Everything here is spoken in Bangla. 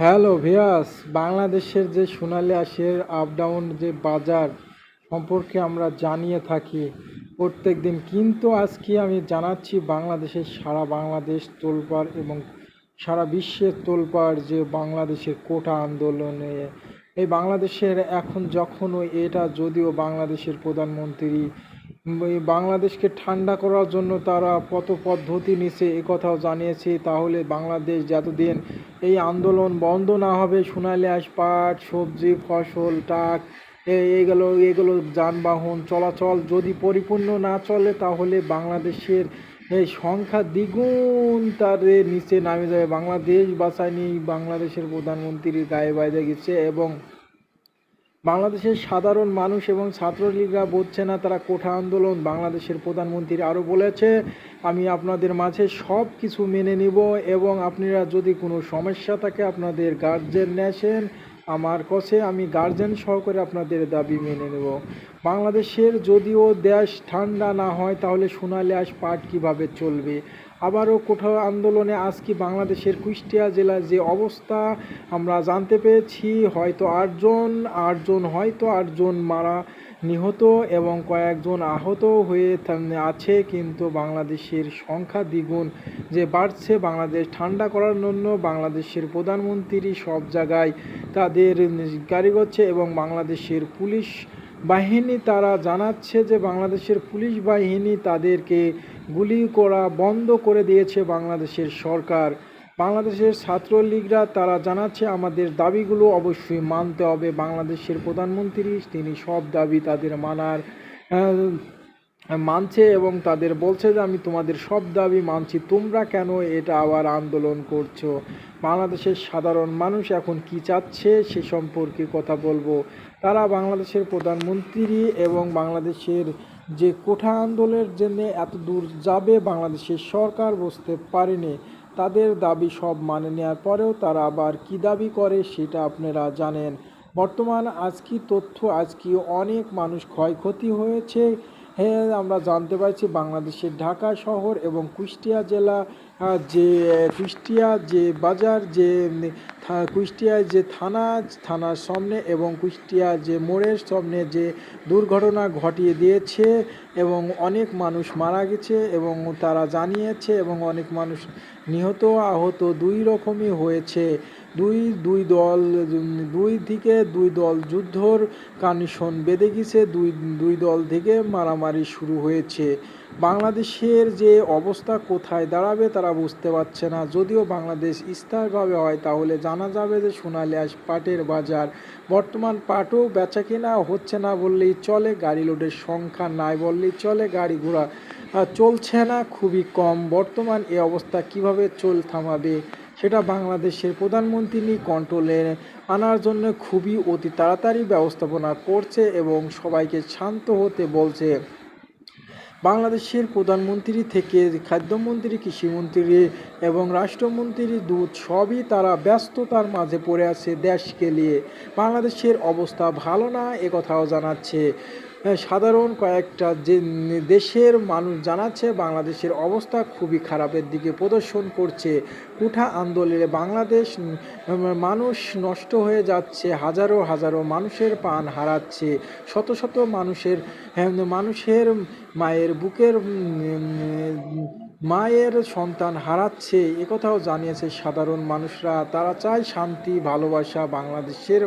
হ্যালো ভিয়াস বাংলাদেশের যে সোনালী আঁশের আপ ডাউন যে বাজার সম্পর্কে আমরা জানিয়ে থাকি, প্রত্যেক দিন কিন্তু আজকে আমি জানাচ্ছি বাংলাদেশের সারা বাংলাদেশ তোলপাড় এবং সারা বিশ্বের তোলপাড় যে বাংলাদেশের কোটা আন্দোলনে। এই বাংলাদেশের এখন যখন এটা যদিও বাংলাদেশের প্রধানমন্ত্রী বাংলাদেশকে ঠান্ডা করার জন্য তারা কত পদ্ধতি নিছে কথাও জানিয়েছে। তাহলে বাংলাদেশ যতদিন এই আন্দোলন বন্ধ না হবে, সোনালী পাট, সবজি, ফসল, টাক এগুলো এগুলো যানবাহন চলাচল যদি পরিপূর্ণ না চলে, তাহলে বাংলাদেশের এই সংখ্যা দ্বিগুণ তার নিচে নামে যাবে। বাংলাদেশ বাঁচায়নি, বাংলাদেশের প্রধানমন্ত্রীর গায়ে বাইরে গেছে এবং বাংলাদেশের সাধারণ মানুষ এবং ছাত্রলীগরা বুঝছে না, তারা কোঠা আন্দোলন বাংলাদেশের প্রধানমন্ত্রী আরও বলেছে, আমি আপনাদের মাঝে সব কিছু মেনে নিব এবং আপনারা যদি কোনো সমস্যা থাকে আপনাদের গার্জেন নেছেন আমার কাছে, আমি গার্জেন সহকারে আপনাদের দাবি মেনে নেব। বাংলাদেশের যদিও দেশ ঠান্ডা না হয়, তাহলে সোনালী আঁশ পাট কীভাবে চলবে? আবারও কোথাও আন্দোলনে আজকে বাংলাদেশের কুষ্টিয়া জেলার যে অবস্থা, আমরা জানতে পেরেছি। হয়তো আটজন আটজন হয়তো আটজন মারা নিহত এবং কয়েকজন আহত হয়ে আছে, কিন্তু বাংলাদেশের সংখ্যা দ্বিগুণ। যে বাড়ছে, বাংলাদেশ ঠান্ডা করার জন্য বাংলাদেশের প্রধানমন্ত্রী সব জায়গায় তাদের গাড়ি করছে এবং বাংলাদেশের পুলিশ বাহিনী তারা জানাচ্ছে যে বাংলাদেশের পুলিশ বাহিনী তাদেরকে গুলি করা বন্ধ করে দিয়েছে বাংলাদেশের সরকার। বাংলাদেশের ছাত্রলীগরা তারা জানাচ্ছে আমাদের দাবিগুলো অবশ্যই মানতে হবে। বাংলাদেশের প্রধানমন্ত্রী, তিনি সব দাবি তাদের মানার মানছে এবং তাদের বলছে যে, আমি তোমাদের সব দাবি মানছি। তোমরা কেন এটা আবার আন্দোলন করছ? বাংলাদেশের সাধারণ মানুষ এখন কি চাচ্ছে সে সম্পর্কে কথা বলব। তারা বাংলাদেশের প্রধানমন্ত্রী এবং বাংলাদেশের যে কোঠা আন্দোলনের জন্য এত দূর যাবে বাংলাদেশের সরকার বুঝতে পারেনি। তাদের দাবি সব মানে নেওয়ার পরেও তারা আবার কি দাবি করে সেটা আপনারা জানেন। বর্তমান আজকি তথ্য, আজকে অনেক মানুষ ক্ষয়ক্ষতি হয়েছে। হ্যাঁ আমরা জানতে পারছি বাংলাদেশের ঢাকা শহর এবং কুষ্টিয়া জেলা যে কুষ্টিয়া যে বাজার, যে কুষ্টিয়ায় যে থানা, থানার সামনে এবং কুষ্টিয়া যে মোড়ের সামনে যে দুর্ঘটনা ঘটিয়ে দিয়েছে এবং অনেক মানুষ মারা গেছে এবং তারা জানিয়েছে এবং অনেক মানুষ নিহত, আহত দুই রকমই হয়েছে। দুই দুই দল, দুই দিকে দুই দল যুদ্ধর কানিশন বেঁধে গেছে। দুই দুই দল থেকে মারামারি শুরু হয়েছে। বাংলাদেশের যে অবস্থা কোথায় দাঁড়াবে তারা বুঝতে পারছে না। যদিও বাংলাদেশ স্থায়ীভাবে হয়, তাহলে জানা যাবে যে সোনালী আঁশ পাটের বাজার। বর্তমান পাটও বেচা কেনা হচ্ছে না বললেই চলে, গাড়ি লোডের সংখ্যা নাই বললেই চলে, গাড়ি ঘোড়া চলছে না, খুবই কম। বর্তমান এ অবস্থা কীভাবে চল থামাবে সেটা বাংলাদেশের প্রধানমন্ত্রী কন্ট্রোলে আনার জন্য খুবই অতি তাড়াতাড়ি ব্যবস্থাপনা করছে এবং সবাইকে শান্ত হতে বলছে। বাংলাদেশের প্রধানমন্ত্রী থেকে খাদ্যমন্ত্রী, কৃষিমন্ত্রী এবং রাষ্ট্রমন্ত্রী দূত সবই তারা ব্যস্ততার মাঝে পড়ে আছে দেশকে নিয়ে। বাংলাদেশের অবস্থা ভালো না একথাও কথাও জানাচ্ছে সাধারণ কয়েকটা যে দেশের মানুষ জানাচ্ছে বাংলাদেশের অবস্থা খুবই খারাপের দিকে প্রদর্শন করছে। কুঠা আন্দোলনে বাংলাদেশ মানুষ নষ্ট হয়ে যাচ্ছে হাজারো হাজারো মানুষের প্রাণ হারাচ্ছে শত শত মানুষের হ্যাঁ, মানুষের মায়ের বুকের মায়ের সন্তান হারাচ্ছে একথাও জানিয়েছে সাধারণ মানুষরা। তারা চায় শান্তি ভালোবাসা বাংলাদেশের